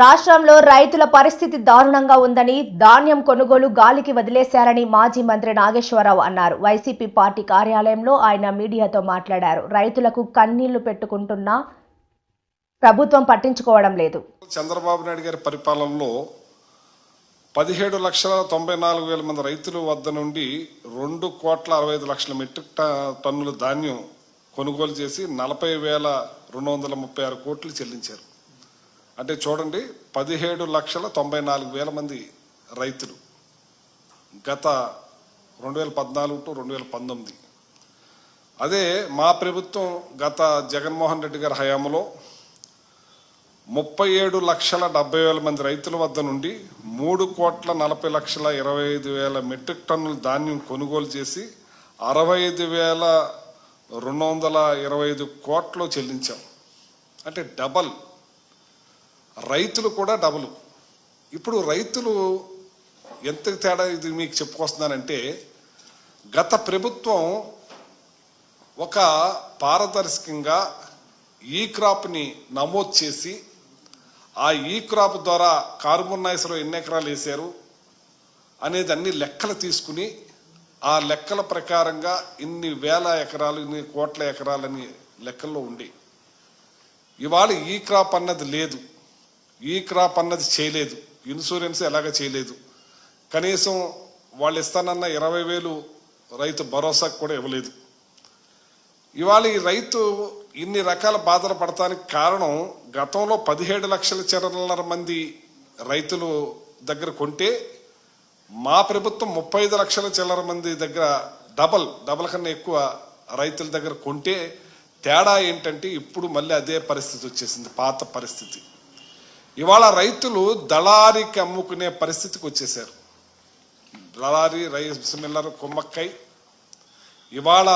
రాష్ట్రంలో రైతుల పరిస్థితి దారుణంగా ఉందని ధాన్యం కొనుగోలు గాలికి వదిలేశారని మాజీ మంత్రి నాగేశ్వరరావు అన్నారు. వైసీపీ పార్టీ కార్యాలయంలో ఆయన మీడియాతో మాట్లాడారు. రైతులకు కన్నీళ్ళు పెట్టుకుంటున్నా ప్రభుత్వం పట్టించుకోవడం లేదు. చంద్రబాబు నాయుడు గారి పరిపాలనలో పదిహేడు లక్షల తొంభై నాలుగు వేల మంది రైతుల వద్ద నుండి రెండు కోట్ల అరవై ఐదు లక్షల మెట్రిక్ టన్నుల ధాన్యం కొనుగోలు చేసి నలభై వేల రెండు వందల ముప్పై ఆరు కోట్లు చెల్లించారు. అంటే చూడండి పదిహేడు లక్షల తొంభై నాలుగు వేల మంది రైతులు. గత రెండు వేల పద్నాలుగు టు రెండు వేల పంతొమ్మిది. అదే మా ప్రభుత్వం గత జగన్మోహన్ రెడ్డి గారి హయాంలో ముప్పై ఏడు లక్షల డెబ్బై వేల మంది రైతుల వద్ద నుండి మూడు కోట్ల నలభై లక్షల ఇరవై ఐదు వేల మెట్రిక్ టన్నుల ధాన్యం కొనుగోలు చేసి అరవై ఐదు వేల రెండు వందల ఇరవై ఐదు కోట్లు చెల్లించాం. అంటే డబల్ రైతులు కూడా డబుల్. ఇప్పుడు రైతులు ఎంత తేడా ఇది మీకు చెప్పుకొస్తున్నానంటే గత ప్రభుత్వం ఒక పారదర్శకంగా ఈ క్రాప్ని నమోదు చేసి ఆ ఈ క్రాప్ ద్వారా కార్బన్ నాయిస్లో ఎన్ని ఎకరాలు వేశారు అనేది అన్ని లెక్కలు తీసుకుని ఆ లెక్కల ప్రకారంగా ఇన్ని వేల ఎకరాలు ఇన్ని కోట్ల ఎకరాలని లెక్కల్లో ఉండి ఇవాళ ఈ క్రాప్ అన్నది లేదు. ఈ క్రాప్ అన్నది చేయలేదు. ఇన్సూరెన్స్ ఎలాగ చేయలేదు. కనీసం వాళ్ళు ఇస్తానన్న ఇరవై వేలు రైతు భరోసాకు కూడా ఇవ్వలేదు. ఇవాళ ఈ రైతు ఇన్ని రకాల బాధలు పడటానికి కారణం గతంలో పదిహేడు లక్షల చిల్లర మంది రైతులు దగ్గర కొంటే మా ప్రభుత్వం ముప్పై ఐదు లక్షల చిల్లర మంది దగ్గర డబల్ డబల్ కన్నా ఎక్కువ రైతుల దగ్గర కొంటే తేడా ఏంటంటే ఇప్పుడు మళ్ళీ అదే పరిస్థితి వచ్చేసింది పాత పరిస్థితి. ఇవాళ రైతులు దళారికి అమ్ముకునే పరిస్థితికి వచ్చేసారు. దళారి రైస్ మిల్లర్ కుమ్మక్కై. ఇవాళ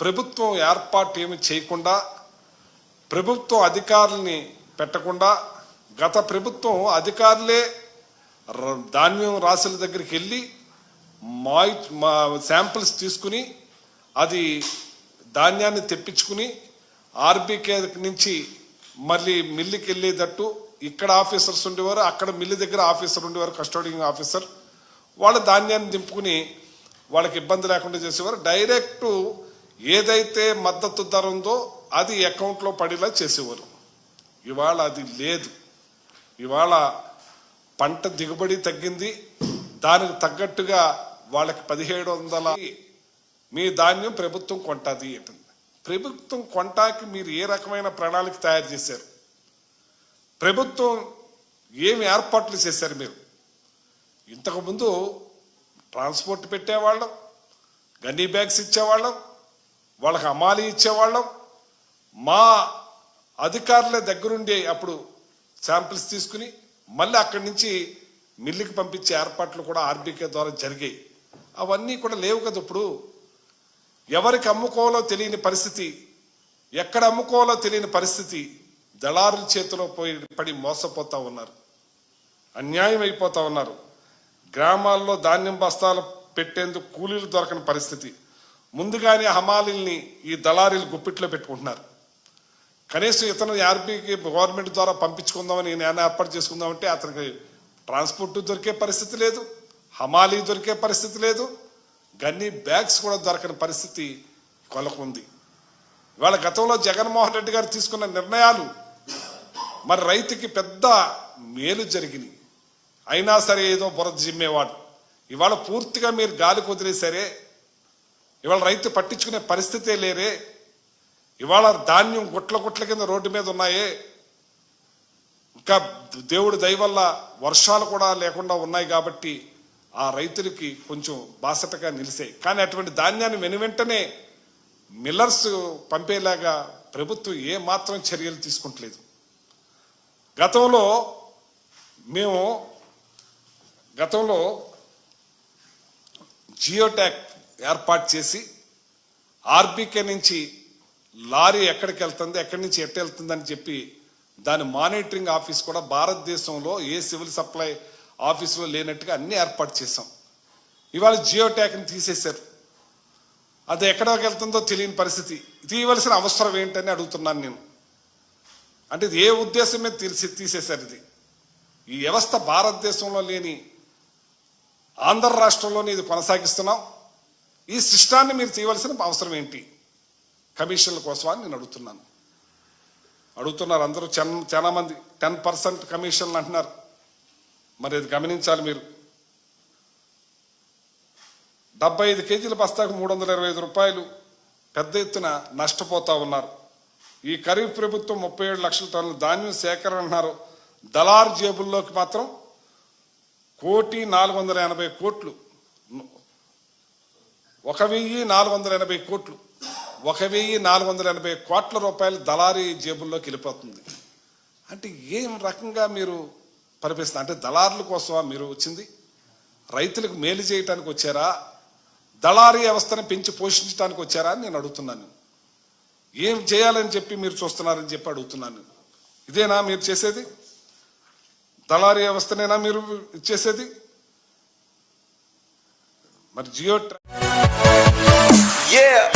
ప్రభుత్వం ఏర్పాటు ఏమి చేయకుండా ప్రభుత్వం అధికారుల్ని పెట్టకుండా గత ప్రభుత్వం అధికారులే ధాన్యం రాసుల దగ్గరికి వెళ్ళి మాయి మా శాంపిల్స్ తీసుకుని అది ధాన్యాన్ని తెప్పించుకుని ఆర్బీకే నుంచి మళ్ళీ మిల్లుకి వెళ్ళేటట్టు ఇక్కడ ఆఫీసర్స్ ఉండేవారు అక్కడ మిల్లు దగ్గర ఆఫీసర్ ఉండేవారు కస్టోడింగ్ ఆఫీసర్. వాళ్ళ ధాన్యాన్ని దింపుకుని వాళ్ళకి ఇబ్బంది లేకుండా చేసేవారు. డైరెక్ట్ ఏదైతే మద్దతు ధర ఉందో అది అకౌంట్లో పడేలా చేసేవారు. ఇవాళ అది లేదు. ఇవాళ పంట దిగుబడి తగ్గింది. దానికి తగ్గట్టుగా వాళ్ళకి పదిహేడు వందల మీ ధాన్యం ప్రభుత్వం కొంటది అంటుంది. ప్రభుత్వం కొంటాకి మీరు ఏ రకమైన ప్రణాళిక తయారు చేశారు? ప్రభుత్వం ఏమి ఏర్పాట్లు చేశారు మీరు? ఇంతకుముందు ట్రాన్స్పోర్ట్ పెట్టేవాళ్ళం గన్నీ బ్యాగ్స్ ఇచ్చేవాళ్ళం వాళ్ళకి అమాలి ఇచ్చేవాళ్ళం. మా అధికారుల దగ్గరుండి అప్పుడు శాంపిల్స్ తీసుకుని మళ్ళీ అక్కడి నుంచి మిల్లుకి పంపించే ఏర్పాట్లు కూడా ఆర్బీకే ద్వారా జరిగాయి. అవన్నీ కూడా లేవు కదా ఇప్పుడు. ఎవరికి అమ్ముకోవాలో తెలియని పరిస్థితి ఎక్కడ అమ్ముకోవాలో తెలియని పరిస్థితి దళారుల చేతిలో పోయి పడి మోసపోతా ఉన్నారు అన్యాయం అయిపోతా ఉన్నారు. గ్రామాల్లో ధాన్యం బస్తాలు పెట్టేందుకు కూలీలు దొరకని పరిస్థితి. ముందుగానే హమాలీల్ని ఈ దళారీలు గుప్పిట్లో పెట్టుకుంటున్నారు. కనీసం ఇతను ఆర్బీకి గవర్నమెంట్ ద్వారా పంపించుకుందామని నేను ఏర్పాటు చేసుకుందామంటే అతనికి ట్రాన్స్పోర్ట్ దొరికే పరిస్థితి లేదు హమాలీ దొరికే పరిస్థితి లేదు. గన్నీ బ్యాగ్స్ కూడా దొరకని పరిస్థితి కొలకుంది. ఇవాళ గతంలో జగన్మోహన్ రెడ్డి గారు తీసుకున్న నిర్ణయాలు మరి రైతుకి పెద్ద మేలు జరిగినాయి. అయినా సరే ఏదో బురద జిమ్మేవాడు. ఇవాళ పూర్తిగా మీరు గాలి కుదిరేసరే ఇవాళ రైతు పట్టించుకునే పరిస్థితే లేరే ఇవాళ ధాన్యం గుట్ల గుట్ల కింద రోడ్డు మీద ఉన్నాయే ఇంకా దేవుడి దయవల్ల వర్షాలు కూడా లేకుండా ఉన్నాయి కాబట్టి ఆ రైతులకి కొంచెం బాసటగా నిలిసాయి. కానీ అటువంటి ధాన్యాన్ని వెను వెంటనే మిల్లర్స్ పంపేలాగా ప్రభుత్వం ఏ మాత్రం చర్యలు తీసుకుంటలేదు. గతంలో మేము గతంలో జియోటాక్ ఏర్పాటు చేసి ఆర్బీకే నుంచి లారీ ఎక్కడికి వెళ్తుంది ఎక్కడి నుంచి ఎట్ట వెళ్తుంది అని చెప్పి దాని మానిటరింగ్ ఆఫీస్ కూడా భారతదేశంలో ఏ సివిల్ సప్లై ఆఫీసులో లేనట్టుగా అన్ని ఏర్పాటు చేసాం ఇవాళ జియో ట్యాక్ని తీసేశారు. అది ఎక్కడికి వెళ్తుందో తెలియని పరిస్థితి. తీయవలసిన అవసరం ఏంటని అడుగుతున్నాను నేను. అంటే ఇది ఏ ఉద్దేశం మీద తీసి తీసేశారు ఇది. ఈ వ్యవస్థ భారతదేశంలో లేని ఆంధ్ర రాష్ట్రంలోనే ఇది కొనసాగిస్తున్నాం. ఈ సిస్టాన్ని మీరు తీయవలసిన అవసరం ఏంటి? కమిషన్ల కోసం అని నేను అడుగుతున్నాను. అడుగుతున్నారు అందరూ. చాలా మంది. టెన్ పర్సెంట్ కమిషన్లు అంటున్నారు. మరి అది గమనించాలి మీరు. డెబ్బై ఐదు కేజీల బస్తాకు మూడు వందల ఇరవై ఐదు రూపాయలు పెద్ద ఎత్తున నష్టపోతూ ఉన్నారు. ఈ ఖరీఫ్ ప్రభుత్వం ముప్పై ఏడు లక్షల టన్నుల ధాన్యం సేకరణ అన్నారు. దళారు జేబుల్లోకి మాత్రం కోటి నాలుగు వందల ఎనభై కోట్లు. ఒక వెయ్యి నాలుగు వందల ఎనభై కోట్లు. ఒక వెయ్యి నాలుగు వందల ఎనభై కోట్ల రూపాయలు దళారీ జేబుల్లోకి వెళ్ళిపోతుంది. అంటే ఏం రకంగా మీరు పరిపిస్తున్నారు అంటే దళారుల కోసమా మీరు వచ్చింది? రైతులకు మేలు చేయటానికి వచ్చారా? దళారీ వ్యవస్థను పెంచి పోషించడానికి వచ్చారా అని నేను అడుగుతున్నాను. ఏం చేయాలని చెప్పి మీరు చూస్తున్నారని చెప్పి అడుగుతున్నాను. ఇదేనా మీరు చేసేది? దళారీ వ్యవస్థనేనా మీరు చేసేది? మరి జియో ట్రా- Yeah.